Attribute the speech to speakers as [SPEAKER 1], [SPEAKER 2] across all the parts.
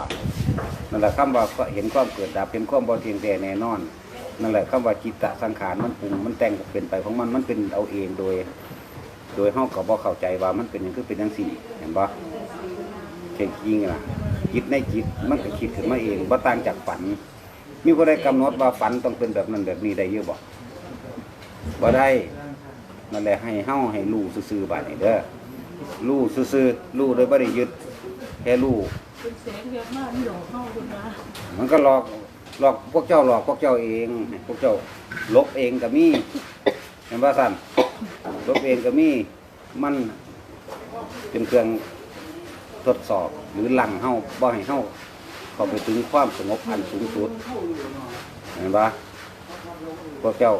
[SPEAKER 1] ละนั่นแหละคำว่าก็เห็นความเกิดดับเห็นความบ่เที่ยงแต่แน่นอนนั่นแหละคำว่าจิตตะสังขารมันปรุงมันแต่งเป็นไปของมันมันเป็นเอาเองโดย โดยเฮาก็บ่เข้าใจว่ามันเป็นหยังคือเป็นจังซี่เห็นบ่เช่นจริงๆน่ะจิตในจิตมันก็คิดขึ้นมาเองบ่ต่างจากฝันมีผู้ใดกำหนดว่าฝันต้องเป็นแบบนั้นแบบนี้ได้อยู่บ่บ่ได้นั่นแหละให้เฮาให้รู้ซื่อๆบัดนี้เด้อรู้ซื่อๆรู้โดยบ่ได้ยึดแค่รู้
[SPEAKER 2] เป็นเสียงเยอะมากหลอกเข้าคุณนะ
[SPEAKER 1] มันก็หลอกหลอกพวกเจ้าหลอกพวกเจ้าเองให้พวกเจ้าลบเองก็มีเห็นว่าสั่นลบเองก็มีมันเป็นเครื่องทดสอบหรือหลังเฮาบ่ให้เฮาเข้าไปถึงความสงบอันสูงสุดเห็นปะพวกเจ้า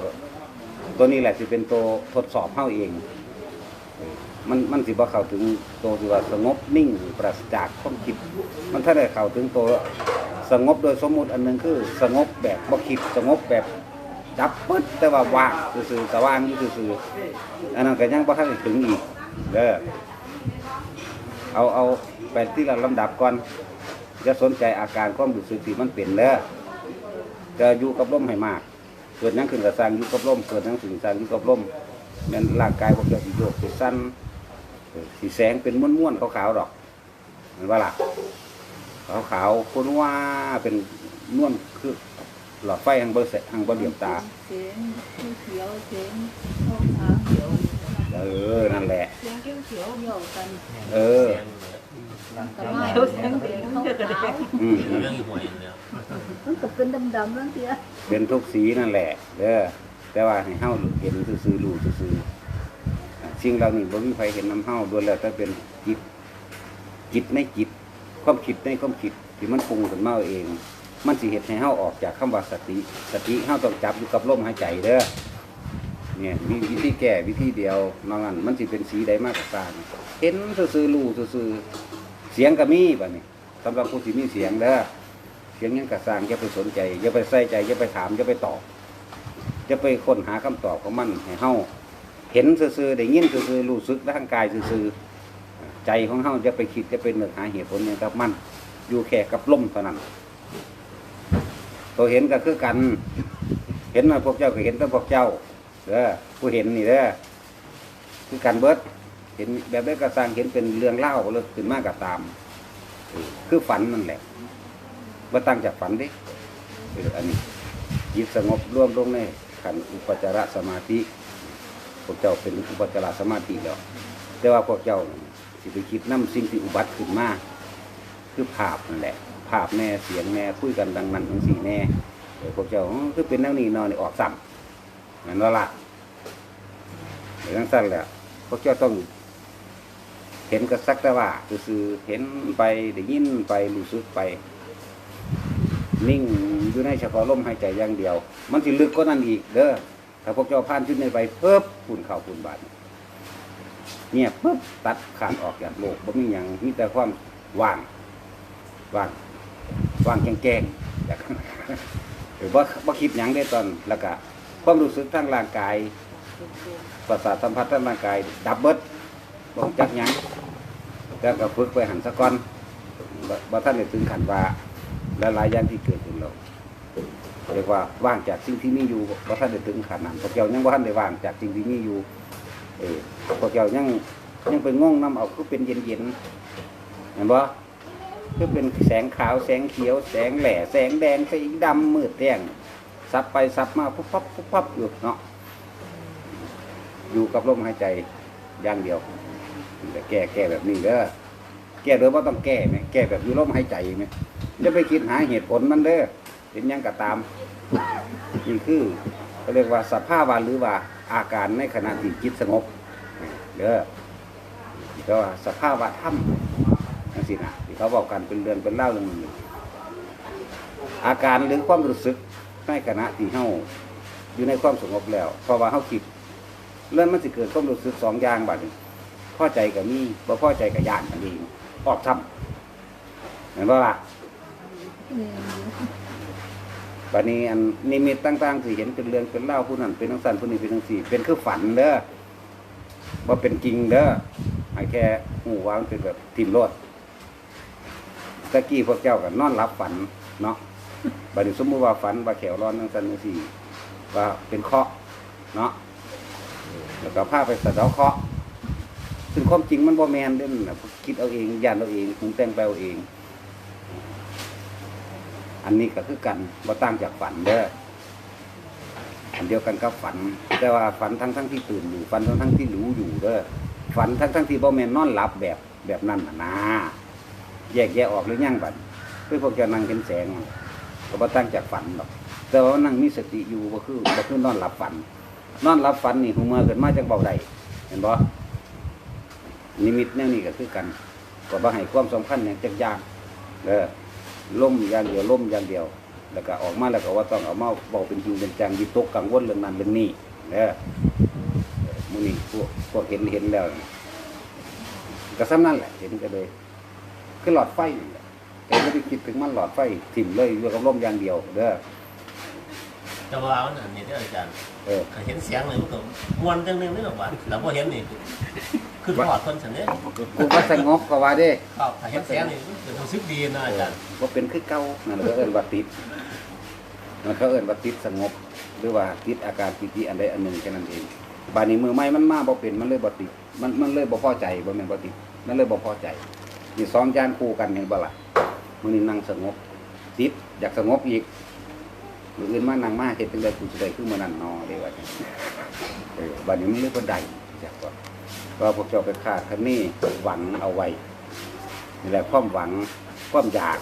[SPEAKER 1] ตัวนี้แหละสิเป็นตัวทดสอบเฮาเอง มันมันสิบ่เข้าถึงตัวที่ว่าสงบนิ่งปราศจากความคิด มันถ้าได้เข้าถึงตัวสงบโดยสมมุติอันหนึงคือสงบแบบบ่คิดสงบแบบจับปึ๊ดแต่ว่าว่างซื่อๆสว่างอยู่ซื่อๆอันนั้นก็ยังบ่ทันได้ถึงอีกเด้อเอาเอาไปที่ละลำดับก่อนจะสนใจอาการความรู้สึกที่มันเป็นเด้อจะอยู่กับลมให้มากเกิดหยังขึ้นก็สร้างอยู่กับลมเกิดหยังสิงสร้างอยู่กับลมแม่นร่างกายพวกเจ้าสิโยกสิสั้น สิแสงเป็นม้วนๆขาวๆดอกเห็นว่าล่ะขาวขาวๆคนว่าเป็นนวลคือหลอดไฟทางเบอร์เสทางเบอร์เหลี่ยมตา
[SPEAKER 2] เสียงเขียวเสียงท้องทางเขียว
[SPEAKER 1] เออนั่นแหละ
[SPEAKER 2] เสียงเขียวเขียวเหยากัน
[SPEAKER 1] เออ
[SPEAKER 2] แต่ว่าเสียงเสียงท้องขาว
[SPEAKER 1] อืม
[SPEAKER 3] เรื่องหวยเลย
[SPEAKER 2] มันก็เป็นดำๆนั่นเสีย
[SPEAKER 1] เป็นทุกสีนั่นแหละเด้อแต่ว่าให้เฮาเห็นซื่อๆรู้ซื่อๆอะ สิ่งเหล่านี้บ่มีใครเห็นน้ำเฮาด้วยแล้วแต่เป็นจิตจิตในจิต ความคิดในความคิดที่มันปรุงขึ้นมาเอาเองมันสิเฮ็ดให้เฮาออกจากคำว่าสติสติเฮาต้องจับอยู่กับลมหายใจเด้อเนี่ยมีวิธีแก้วิธีเดียวนอกนั้นมันสิเป็นสีใดมากกว่ากันเห็นซื่อๆรู้ซื่อๆเสียงก็มีบัดนี้สำหรับผู้ที่มีเสียงเด้อเสียงยังกระสร้างอย่าไปสนใจอย่าไปใส่ใจอย่าไปถามอย่าไปตอบอย่าไปค้นหาคำตอบของมันให้เฮา เห็นซื่อๆได้ยินซื่อๆรู้สึกทางกายซื่อๆใจของเฮาอย่าไปคิดอย่าไปนึกหาเหตุผลหยังกับมันอยู่แค่กับลมเท่านั้น ตัวเห็นก็คือกัน เห็นมาพวกเจ้าก็เห็นแต่พวกเจ้าเด้อผู้เห็นนี่เด้อคือการเบิดเห็นแบบได้กระสร้างเห็นเป็นเรื่องเล่าเลยขึ้นมากกับตาม คือฝันนั่นแหละว่าตั้งจากฝันดิอออันนี้จิตสงบร่วมลงในขันอุปจารสมาธิ พวกเจ้าเป็นอุปจารสมาธิแล้วแต่ว่าพวกเจ้าสิไปคิดน้ำสิ่งที่อุบัติขึ้นมาคือภาพนั่นแหละ ภาพแน่เสียงแน่คุยกันดังนั้นทั้งสี่แน่เออพวกเจ้าคือเป็นนั่งนี่นอนนี่ออกซ้ำนั่นละเรื่องสั้นแหละพวกเจ้าต้องเห็นกระสักแต่ว่าคือเห็นไปได้ยินไปรู้สึกไป นิ่งอยู่ในเฉพาะลมหายใจอย่างเดียว มันสิลึกก็นั่นอีกเด้อ ถ้าพวกเจ้าผ่านขึ้นในไปเพิ่บปุ่นเข่าปุ่นบาดเนี่ยปุ๊บตัดขาดออกจากโลกบ่มีอย่างมีแต่ความว่างว่างว่างแจ้งๆจากหรือว่าบ่คิดหยังได้ตอนแล้วก็ความรู้สึกทางร่างกายประสาทสัมผัสทางร่างกาย ดับเบิดบ่รู้จักหยังแล้วก็ฝึกไปหันสะก่อนบ่ท่านได้ถึงขันว่าหลายๆอย่างที่เกิดขึ้นแล้ว เรียกว่าว่างจากสิ่งที่มีอยู่บ่ท่านได้ถึงขันนั้นพวกเจ้ายังบ่ท่านได้ว่างจากสิ่งที่มีอยู่ เออพวกเจ้ายังยังไปง่งน้ำเอาคือเป็นเย็นๆเห็นบ่คือเป็นแสงขาวแสงเขียว แสงแหล่แสงแดงสีดำมืดแดงซับไปซับมาปุ๊บปั๊บปุ๊บปั๊บอยู่เนาะอยู่กับลมหายใจอย่างเดียวแต่แก้แก้แบบนี้เด้อแก้โดยว่าต้องแก้ไหมแก้แบบอยู่ลมหายใจไหมจะไปคิดหาเหตุผลมันเด้อ เป็นยังก็ตามนี่คือเขาเรียกว่าสภาพวะหรือว่าอาการในขณะที่จิตสงบเด้อก็ว่าสภาพวะธรรมนั่นสินะที่เขาบอกกันเป็นเรือนเป็นเล่าเรื่องหนึ่งอาการหรือความรู้สึกในขณะที่เฮาอยู่ในความสงบแล้วเพราะว่าเฮาคิดเรื่องมันสิเกิดความรู้สึกสองอย่างบัดนี้พอใจกับมีบ่พอใจกับยานกันเองออกซ้ำเห็นบ่ล่ะ บัดนี้อันนิมิตต่างๆที่เห็นเป็นเรื่องเป็นเล่าผู้นั้นเป็นทั้งสันผู้นี้เป็นทั้งสี่เป็นคือฝันเด้อบ่เป็นจริงเด้อให้แค่หูว่ามันเป็นแบบทิมโลดตะกี้พวกเจ้าก็นนอนหลับฝันเนาะบัดนี้สมมุติว่าฝันว่าแขวร้อนจังซั่นจังซี่ว่าเป็นเคาะเนาะแล้วก็พาไปสะเดาะเคาะซึ่งความจริงมันบ่แมนเด้นน่ะคิดเอาเองยานเอาเองปรุงแต่งไปเอาเอง อันนี้ก็คือกันบ่ต่างจากฝันเด้ออันเดียวกันกับฝัน แต่ว่าฝันทั้งทั้งๆที่ตื่นอยู่ฝันทั้งทั้งๆที่รู้อยู่เด้อฝันทั้งทั้งๆที่บ่แม่นนอนหลับแบบแบบนั้นน่ะนะแยกแยะออกหรือยังบัดเพื่อพวกจะนั่งเห็นแสงก็บ่ต่างจากฝันหรอกแต่ว่านั่งมีสติอยู่บ่คือบ่คือนอนหลับฝัน นอนหลับฝันนี่หูเมื่อเกิดมาจังเบาใดเห็นบ่นิมิตแนวนี้ก็คือกันก็บ่ให้ความสำคัญอย่างจักอย่างเด้อ ล่มอย่างเดียวล่มอย่างเดียว แล้วก็ออกมาแล้วก็ว่าต้องเอามาเว้าเป็นจริงเป็นจังวิตกกังวลเรื่องนั้นเรื่องนี้เด้อเออมื้อนี้พวกพวกเห็นเห็นแล้วนี่ก็ซ้ำนั่นแหละเห็นก็เลยคือหลอดไฟนี่แหละแต่ไม่ได้คิดถึงมันหลอดไฟถิ่มเลยอยู่กับลมอย่างเดียวเด้อ
[SPEAKER 3] แต่ว่ามันอันนี้เด้ออาจารย์
[SPEAKER 1] เออ
[SPEAKER 3] ก็เห็นเสียงเลยมันก็มวนจังหนึงนี่หรอกว่าแต่พอเห็นนี่ คือพอดคนสันเด้
[SPEAKER 1] กูก็สงบก็ว่าเด้
[SPEAKER 3] ครับถ้าเห็นเสียงนี่มันรู้สึกดีนะอาจารย์
[SPEAKER 1] ว่าเป็นคือเก่านั่นแหละเขาเอิ้นว่าติดนั่นเขาเอิ้นว่าติดสงบ หรือว่าติดอาการปิติอันใดอันหนึ่งแค่นั้นเองบาดนี้มือไม้มันมาบ่เป็นมันเลยบ่ติดมันมันเลยบ่พอใจบ่แม่นบ่ติดมันเลยบ่พอใจนี่สองจานคู่กันเห็นบ่ล่ะมื้อนี้นั่งสงบ ติดอยากสงบอีกมื้ออื่นมานั่งมาเฮ็ดจังได๋กูสิได้คือมื้อนั้นนอเด้ว่าจังซี่เออบาดนี้มันเลยบ่ได้จักว่า ว่าพวกเจ้าไปคาดคะเนหวังเอาไว้นี่แหละความหวังความอยาก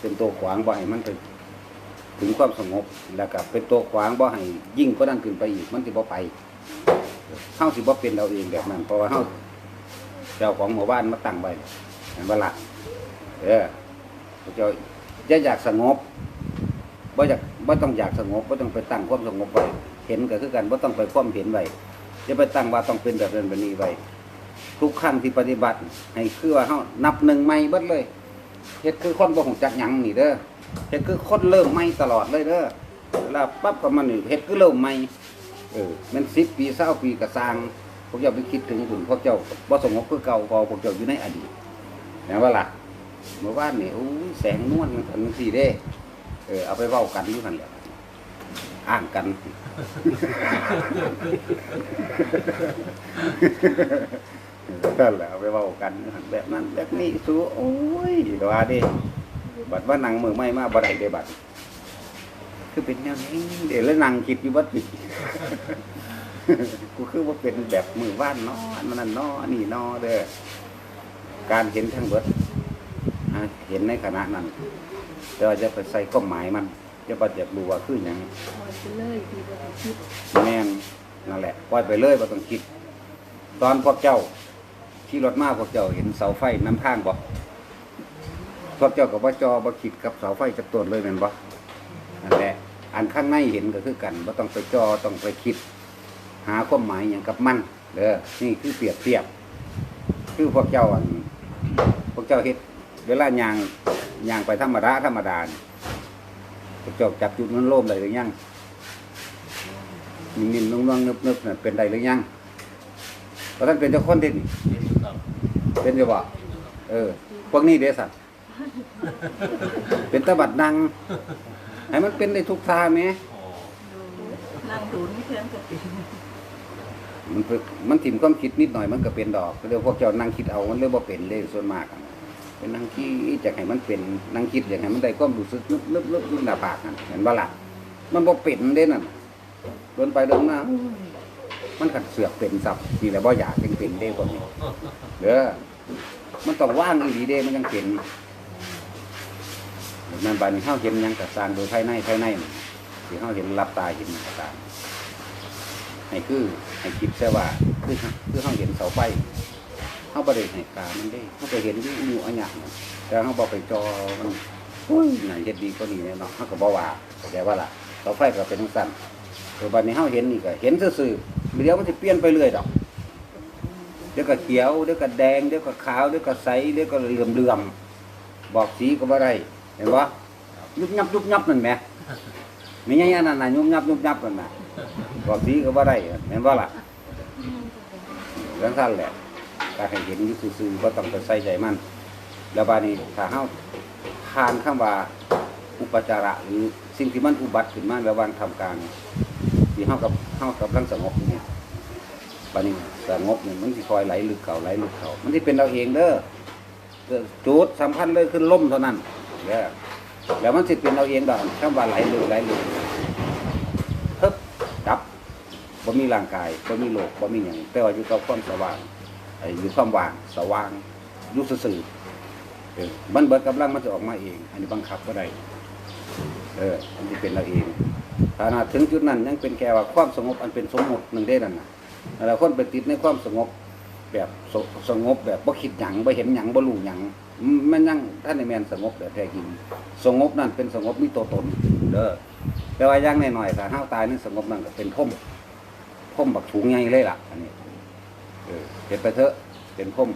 [SPEAKER 1] เป็นตัวขวางบ่ให้มันไปถึงความสงบแล้วก็เป็นตัวขวางบ่ให้ยิ่งก็นั่นขึ้นไปอีกมันสิบ่ไปเฮาสิบ่เป็นเราเองแบบนั้นเพราะว่าเฮาเจ้าของหมู่บ้านมาตั้งไว้เห็นบ่ล่ะเออพวกเจ้าจะอยากสงบบ่อยากบ่ต้องอยากสงบบ่ต้องไปตั้งความสงบไว้เห็นก็คือกันบ่ต้องไปความเห็นไว้ จะไปตั้งว่าต้องเป็นแบบนั้นแบบนี้ไว้ทุกขั้นที่ปฏิบัติ ให้คือว่าเฮานับหนึ่งไม่เบิดเลยเฮ็ดคือคนบ่ฮู้จักหยังนี่เด้อเฮ็ดคือคนเริ่มใหม่ตลอดเลยเด้อเวลาปั๊บก็มันนี่งเฮ็ดคือเริ่มใหม่เออมัน10ปี20ปีก็สร้างพวกเจ้าไปคิดถึงคุณพวกเจ้าบ่สงบคือเก่าพอพวกเจ้าอยู่ในอดีตแม่นว่าล่ะเมื่อวานนี่โอ้ยแสงนวลมันจังซี่เด้ เออเอาไปเว้ากันอยู่นั่นแหละ อ้างกัน นั่นแหละเอาไปเว้ากันแบบนั้นแบบนี้สู้โอ้ยก็ว่าดิบัดว่านังมือไม่มาบ่ได้เด้บัดคือเป็นแนวนี้เดี๋ยวแล้วนังคิดอยู่บัดนี่กูคือว่าเป็นแบบมือว่านนาะอันนั้นนอนนี้เนาะเด้อการเห็นทั้งเบิดเห็นในขณะนั้นแต่ว่าจะไปใส่ข้อหมายมัน จะบัดอยากรู้ว่าคือหยัง
[SPEAKER 2] ปล่อยไปเลยที่บ่ได้คิด
[SPEAKER 1] แม่นนั่นแหละปล่อยไปเลยบ่ต้องคิด ตอนพวกเจ้าขี่รถมาพวกเจ้าเห็นเสาไฟน้ำทางบ่พวกเจ้าก็บ่จอบ่คิดกับเสาไฟจักต้นเลยแม่นบ่นั่นแหละอันข้างในเห็นก็คือกันบ่ต้องไปจอต้องไปคิด หาความหมายหยังกับมันเด้อนี่คือเปรียบเทียบ คือพวกเจ้าอันพวกเจ้าเฮ็ดเวลายางยางไปธรรมดาธรรมดานี่ พวกเจ้าจับจุดนั้นโล่มได้หรือยังนิ่มๆนุ่งๆนึบๆน่ะเป็นได้หรือยังเพราะท่านเป็นเจ้าคนที่นี่
[SPEAKER 3] เห็นอยู่ครับ
[SPEAKER 1] เป็นจะบ่เออ พวกนี้เด้สัตว์เป็นตะบัดนังให้มันเป็นได้ทุกทางแหม
[SPEAKER 3] โอ้
[SPEAKER 2] นั่งดูนี่เพื่อนก็เป็น
[SPEAKER 1] มันฝึกมันถิ่มความคิดนิดหน่อยมันก็เป็นดอกเดี๋ยวพวกเจ้านั่งคิดเอามันเลยบ่เป็นเลยส่วนมากอะ เป็นนั่งคิดอยากให้มันเป็นนั่งคิดอยากให้มันได้ความรู้สึกนึบนึบนึบนึบหน้าผากนั่นเห็นบ่ล่ะมันบ่เป็นเด้นั่นเดินไปเดินมาอุ้ยมันขัดเสือกเป็นสับนี่แหละบ่อยากเป็นเป็นเด้พวกนี้เด้อมันต้องว่างอีหลีเด้มันยังเป็นนั่นบานี้เฮาเห็นยังก็สร้างโดยภายในภายในนี่ที่เฮาเห็นรับตาเห็นก็ตาให้คือให้คิดซะว่าคือคือเฮาเห็นเสาไฟ เฮาบ่ได้ให้การมันเด้เฮาก็เห็นอยู่อยู่อันหยังแต่เฮาบ่ไปจอมันโอ้ยน่าเฮ็ดดีกว่านี้แน่เนาะเฮาก็บ่ว่าเข้าใจว่าล่ะเสาไฟก็เป็นจังซั่นตัวบัดนี้เฮาเห็นนี่ก็เห็นซื่อๆเดี๋ยวมันสิเปลี่ยนไปเรื่อยดอกเดี๋ยวก็เขียวเดี๋ยวก็แดงเดี๋ยวก็ขาวเดี๋ยวก็ใสเดี๋ยวก็เหลื่อมเหลื่อมๆบอกสีก็บ่ได้เห็นปะยุบยับยุบยับนั่นแหมไม่ใช่นนั้นน่ะยุบยับยุบยับนั่นนะบอกสีก็บ่ได้เห็นปะล่ะเรื่องสั้นแหละ การให้เห็นอยู่ซื่อๆก็ต้องไปใส่ใจมัน แล้วบานี้ถ้าเฮาผ่านคำว่าอุปจาระหรือสิ่งที่มันอุบัติขึ้นมาระหว่างทำกางที่เฮากับเฮากับรังสงบเนี่ยบานี้สงบเนี่ยมันสิคอยไหลลึกเขาไหลลึกเขามันสิเป็นเราเองเด้อเด้อจุดสำคัญเลยคือล่มเท่านั้นเด้อแล้วมันสิเป็นเราเองดอกคำว่าไหลลึกไหลลึกฮึบดับบ่มีร่างกายบ่มีโลกบ่มีหยังแต่ว่าอยู่กับความสว่าง อยู่ความว่างสว่างยู่ซื่อมันเบิดกำลังมันจะออกมาเอง อันนี้บังคับก็ได้เออมันจะเป็นเราเองถ้านาถึงจุดนั้นยังเป็นแค่ว่าความสงบอันเป็นสมมติหนึ่งได้นั่นนะแล้วคนไปติดในความสงบแบบสสงบแบบบ่คิดหยังบ่เห็นหยังบ่รู้หยังมันยังท่านในแมนสงบแบบแท้จริงสงบนั่นเป็นสงบมีตัวตนเด้อแต่ว่าอยังน้อยๆถ้าห้าวตายนี่สงบนั่นก็เป็นพ่มพ่มบักสูงใหญ่เลยล่ะอันนี้ เออเห็นไปเถอะเป็นพม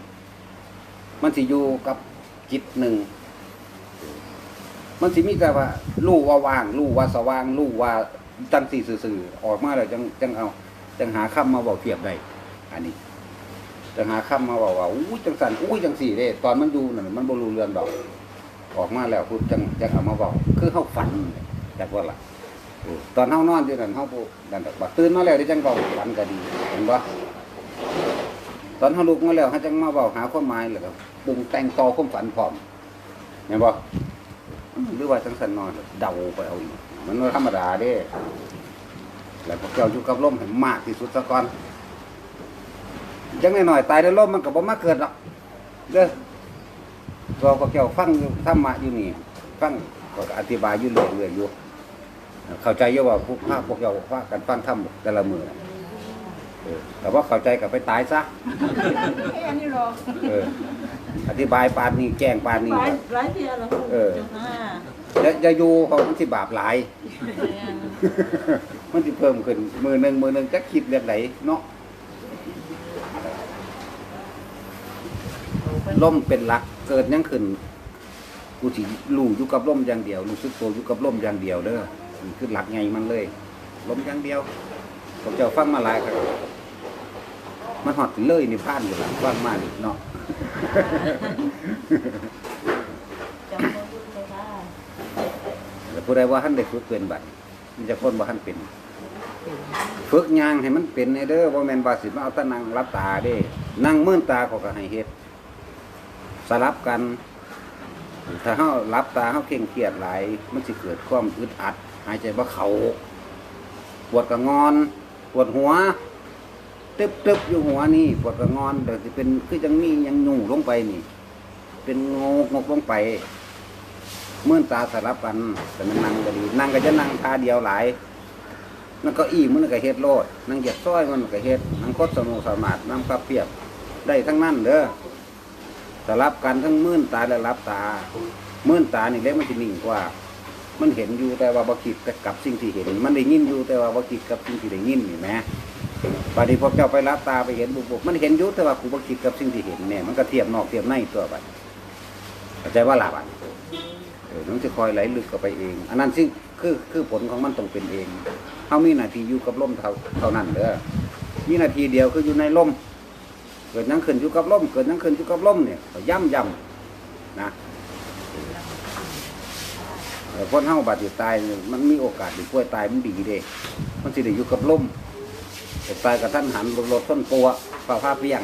[SPEAKER 1] มันสิอยู่กับจิตหนึ่ง มันสิมีแต่ว่ารู้ว่าว่างรู้ว่าสว่างรู้ว่าจังสี่สื่อออกมาแล้วจังจังเอาจังหาคำมาบอกเทียบได้อันนี้จังหาคำมาบอกว่าอู้จังสันอู้จังสี่เด้ตอนมันอยู่นั่นมันบรูเรือนดอก ออกมาแล้วพูดจังจังเอามาบอกคือเขาฝันจากว่าล่ะตอนเฮานอนอยู่นั่นเฮาพูดนั่นดอกบัดตื่นมาแล้วได้จังเบาฝันก็ดีเห็นปะ ตอนเฮาลุกมาแล้วเฮาจังมาเบาหาความหมายแล้วก็ปรุงแต่งต่อความฝันพร้อมเห็นบ่หรือว่าจังสันนอนเดาไปเอาอีกมันธรรมดาเด้ แล้วพวกเจ้าอยู่กับลมให้มากที่สุดซะก่อนจังหน่อยๆตายด้วยลมมันก็บ่มาเกิดหรอกเด้อก็พวกเจ้าฟังธรรมะอยู่นี่ฟังก็อธิบายอยู่เรื่อยๆอยู่เข้าใจอยู่ว่าพวกพาพวกเจ้าพากันฟังธรรมแต่ละมือ แต่ว่าเข้าใจก็ไปตายซะ
[SPEAKER 2] แค่นี้หรอก
[SPEAKER 1] เอออธิบายปานนี้แจ้งปานนี้
[SPEAKER 2] หลายหลายเทียแล้ว
[SPEAKER 1] เออ
[SPEAKER 2] อ่า
[SPEAKER 1] จะจะอยู่เขามันสิบาปหลาย
[SPEAKER 2] แม่น
[SPEAKER 1] มันสิเพิ่มขึ้น มือหนึ่งมือหนึ่งจะคิดเรื่องไหนเนาะล่มเป็นหลักเกิดหยังขึ้น กูสิรู้อยู่กับล่มอย่างเดียวรู้สึกตัวอยู่กับล่มอย่างเดียวเด้อนี่คือหลักไงมันเลยล่มอย่างเดียวผมเจ้าฟังมาหลายครับ มันหอดเลยนี่พานอยู่หลังฟังมานี่เนาะ
[SPEAKER 2] จำบ่รู้เลยค่ะ
[SPEAKER 1] แล้วผู้ใดว่าท่านได้ฝึกเป็นบัดมันจะคนว่าท่านเป็น ฝึกยางให้มันเป็นในเด้อว่าแมนบาสิมาเอาแตะนั่งรับตาเด้ นั่งมื่นตาเขาก็ให้เฮ็ดสลับกัน ถ้าเฮารับตาเฮาเคร่งเครียดหลายมันสิเกิดความอึดอัด หายใจบ่เข้าปวดกระงอน ปวดหัว ตึบตึบอยู่หัวนี่ปวดกระงอนเดี๋ยวสิเป็นคือจังมียังยู่ลงไปนี่ เป็นงกงกลงไปเมื่อนตาสลับกันแต่มันนั่งก็ดีนั่งก็จะนั่งตาเดียวหลายนั่งก็อี้มันก็เฮ็ดโลดนั่งเหยียดซ้อยมันก็เฮ็ดนั่งคดสมองสมาดนั่งพับเพียบได้ทั้งนั้นเด้อสลับกันทั้งมื่นตาและรับตามื่นตานี่เล็กมันจะนิ่งกว่า มันเห็นอยู่แต่ว่าบ่คิดกับสิ่งที่เห็น มันได้ยินอยู่แต่ว่าบ่คิดกับสิ่งที่ได้ยินนี่แหม บาดนี้พวกเจ้าไปรับตาไปเห็นบุบๆมันเห็นอยู่แต่ว่ากูบ่คิดกับสิ่งที่เห็นเนี่ยมันก็เทียบนอกเทียบในตัวบัดเข้าใจว่าหลับอะเออมันจะคอยไหลลึกเข้าไปเอง อันนั้นซึ่งคือคือผลของมันต้องเป็นเองเขามีหน้าที่อยู่กับลมเท่าเท่านั้นเด้อมีหน้าที่เดียวคืออยู่ในลมเกิดหยังขึ้นอยู่กับลมเกิดหยังขึ้นอยู่กับลมเนี่ยย่ำย่ำนะเออคนเฮาบาดเจ็บตายมันมีโอกาสที่ป่วยตายมันดีเด้มันสิได้อยู่กับลม แต่ตายกับท่านหันรถต้นปัวฟ้าผ้าเปียง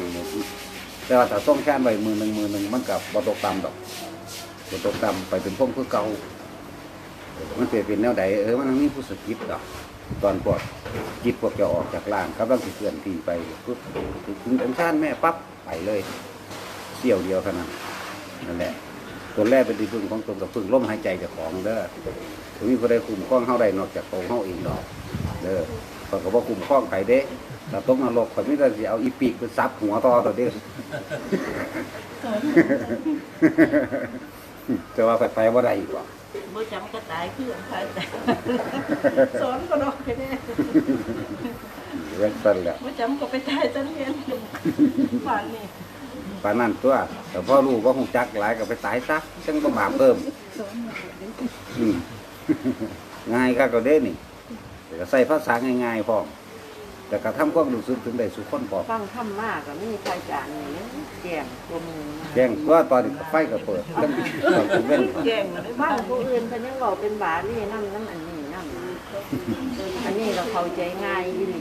[SPEAKER 1] แต่ว่าถ้าส่งแค่นไว้มือหนึ่งมือหนึ่งมันกับบ่ตกต่ำดอกจะตกต่ำไปเป็นพงคือเก่ามันเปลี่ยนเป็นแนวใดเออมันมีผู้สกิดดอกตอนปวดจิตพวกจะออกจากล่างกำลังสิเคลื่อนที่ไปปุ๊บถึงองค์ชาติแม่ปั๊บไปเลยเสี่ยวเดียวเท่านั้นนั่นแหละตัวแรกเป็นที่พึ่งของตนกับพึ่งลมหายใจจากของเด้อถึงมีผู้ใดคุมครองเฮาได้นอกจากตัวเฮาเองดอก เด้อเขาก็บ่คุ้มครองใครเด้ถ้าตกนรกข่อยไมแต่ได้สิเอาอีปีกไปซับหัวต่อตัวเด้อจะว่าไปไปว่าได้อีกว่า
[SPEAKER 2] บ่จำก็ตายคือใครแต่สอนก็ดอกแค่นี้
[SPEAKER 1] เรื่องต้นแหล้ว
[SPEAKER 2] บ่จำก็ไปตายจังเรียนป่านนี้
[SPEAKER 1] ปานนั้นตัว แต่พ่อรู้ว่าคงจักหลายก็ไปตายซะจังก็บาปเพิ่ม
[SPEAKER 2] สอนมาเดี๋ยว
[SPEAKER 1] อืมง่ายก็ก็เด้นี่ แต่ก็ใส่ภาษาง่ายๆพร้อมแต่กระทำความรู้สึกถึงได้สุขคนพอ
[SPEAKER 2] ฟังธรรมะก็มีพระอาจารย์นี่แจ้งตัวมือมา
[SPEAKER 1] แจ้งว่าตอนนี้ไฟก็เปิดเรื่องตอนคุณเว้น
[SPEAKER 2] แจ้งเลยบ้านผู้อื่นเพิ่นยังบอกเป็นบาลีน้ำน้ำอันนี้น้ำอันนี้เราเข้าใจง่ายอีหลี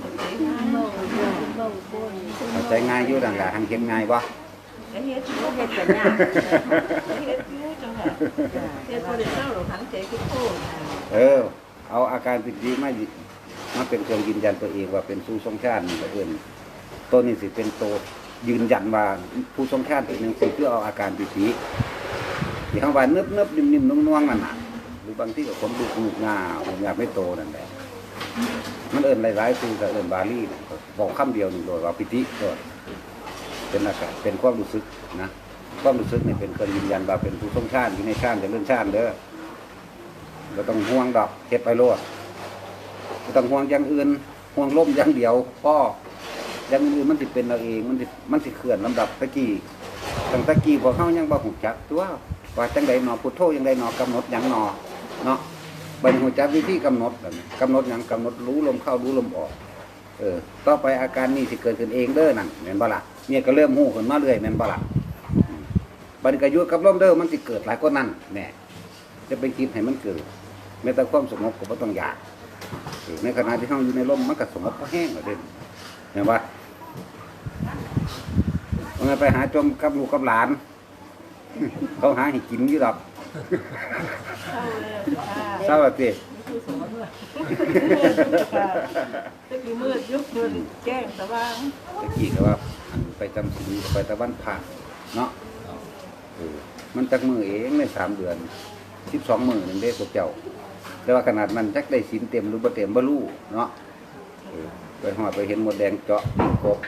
[SPEAKER 1] เข้าใจง่ายอยู่ดังแหละหันเห็นง่ายบ่
[SPEAKER 2] เฮ็ดบ่เฮ็ดกันยากเฮ็ดอยู่จังหวะเฮ็ดบ่ได้เศร้าหรอกหันใจคือโคตร
[SPEAKER 1] เออ เอาอาการปิติมามาเป็นเครื่องยืนยันตัวเองว่าเป็นผู้ทรงชาตินี่ก็เอิ้นตัวนี้สิเป็นตัวยืนยันว่าผู้ทรงชาติเป็นหนึ่งสิเพื่อเอาอาการปิติที่เขาว่าเนิบเนิบๆนิ่มๆนุ่งๆนั่นน่ะหรือบางที่ก็ผมดูหนุกงาผมอยากไม่โตนั่นแหละมันเอิ้นหลายๆคือก็เอิ้นบาลีบอกคำเดียวหนี่งโดยว่าปิติก็เป็นอาการเป็นความรู้สึกนะความรู้สึกนี่เป็นเครื่องยืนยันว่าเป็นผู้ทรงชาติอยู่ในชาติจะเรื่องชาติเด้อ ก็ต้องห่วงดอกเฮ็ดไปโลดบ่ต้องห่วงอย่างอื่นห่วงล่มอย่างเดียวพ่ออย่างอื่นมันสิดเป็นเราเอง มันสิมันสิดเคลื่อนลำดับตะกี้ตั้งตะกี้พวกเฮายังบ่ฮู้จักตัวว่าจังไดหนอพุทโธจังไดหนอกำหนดหยังหนอเนาะบัดนี้ฮู้จักวิธีกำหนดแบบนี้กำหนดหยังกำหนดรู้ลมเข้ารู้ลมออกเออต่อไปอาการนี้สิเกิดขึ้นเองเด้อนั่นแม่นบ่ล่ะเนี่ยก็เริ่มฮู้ขึ้นมาเรื่อยแม่นบ่ล่ะบัดนี้ก็อยู่กับลมเด้อมันสิเกิดหลายกว่านั้นแน่จะไปคิดให้มันเกิด แม้แต่ความสงบก็บ่ต้องอยากเออในขณะที่เฮาอยู่ในลมมันก็สงบก็แห้งแล้วเด้เห็นปะว่าไงไปหาจมกับลูกกับหลาน เขาหาให้กินอยู่ดอก
[SPEAKER 2] เข้าแล้วค่ะ
[SPEAKER 1] เศร้าละติ
[SPEAKER 2] นี่คือสอนว่าตะกี้มืดยุคมืดแจ้งสว่าง
[SPEAKER 1] ตะกี้ก็ว่าอันไปจำศีลก็ไปตะวันผ่าเนาะเออมันจักมือเองในสามเดือนสิบสองมือหนึ่งเด้พวกเจ้า แต่ว่าขนาดมันจักได้ศีลเต็มหรือบ่เต็มบ่รู้เนาะเออไปหอดไปเห็นหมดแดงเจาะปีกบ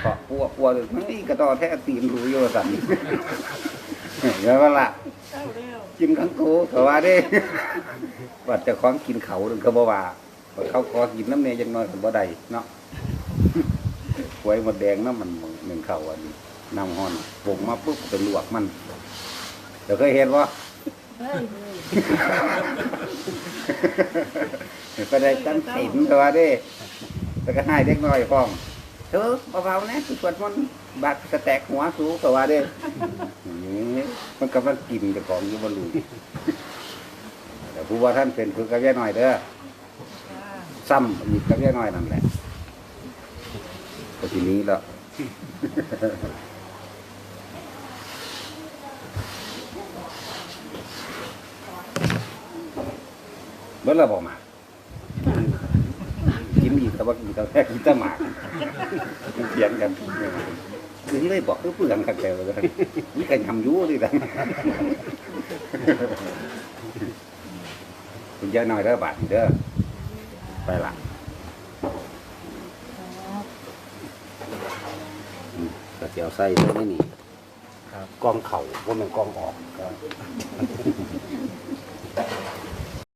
[SPEAKER 1] เกาะปัวปัวเลยนี่กระตอแท้ตีนรู้อยู่สั่นเดี๋ยวว่าละ
[SPEAKER 2] เข้าแล้ว
[SPEAKER 1] กินขังโกก็ว่าเด้ว่าจะคล้องกินเขาถึงก็บ่ว่าเขาขอกินน้ำเนยจังน้อยก็บ่ได้เนาะหวยหมดแดงน้ำมันหนึ่งเข่าอันนี้น้ำห้อนปรุงมาปุ๊บเป็นลวกมันเดี๋ยวเคยเห็นว่า ก็ได้จังสินก็ว่าเด้แล้วก็ให้เด็กน้อยฟ้องเธอเบาๆนะคือสวดมนต์บาดสแตกหัวสูก็ว่าเด้มันกำลังกินจ้าของอยู่บนลูแต่ผู้ว่าท่านเป็นคือกับแย่น้อยเด้อซ้ำอีกกับแย่น้อยนั่นแหละทีนี้แล้ว เมื่อเราบอกมากินอีกแต่ว่ากินแต่แรกกินแต่หมากมันเถียงกันคือที่ได้บอกคือเพื่อนกันแต่ว่านี่กันยำยูดิดังคุณยายน้อยเด้อบาทเด้อไปละอืมก็เจียวไส้เด้อไม่นี่
[SPEAKER 3] ครับ
[SPEAKER 1] กองเข่าว่ามันกองออกก็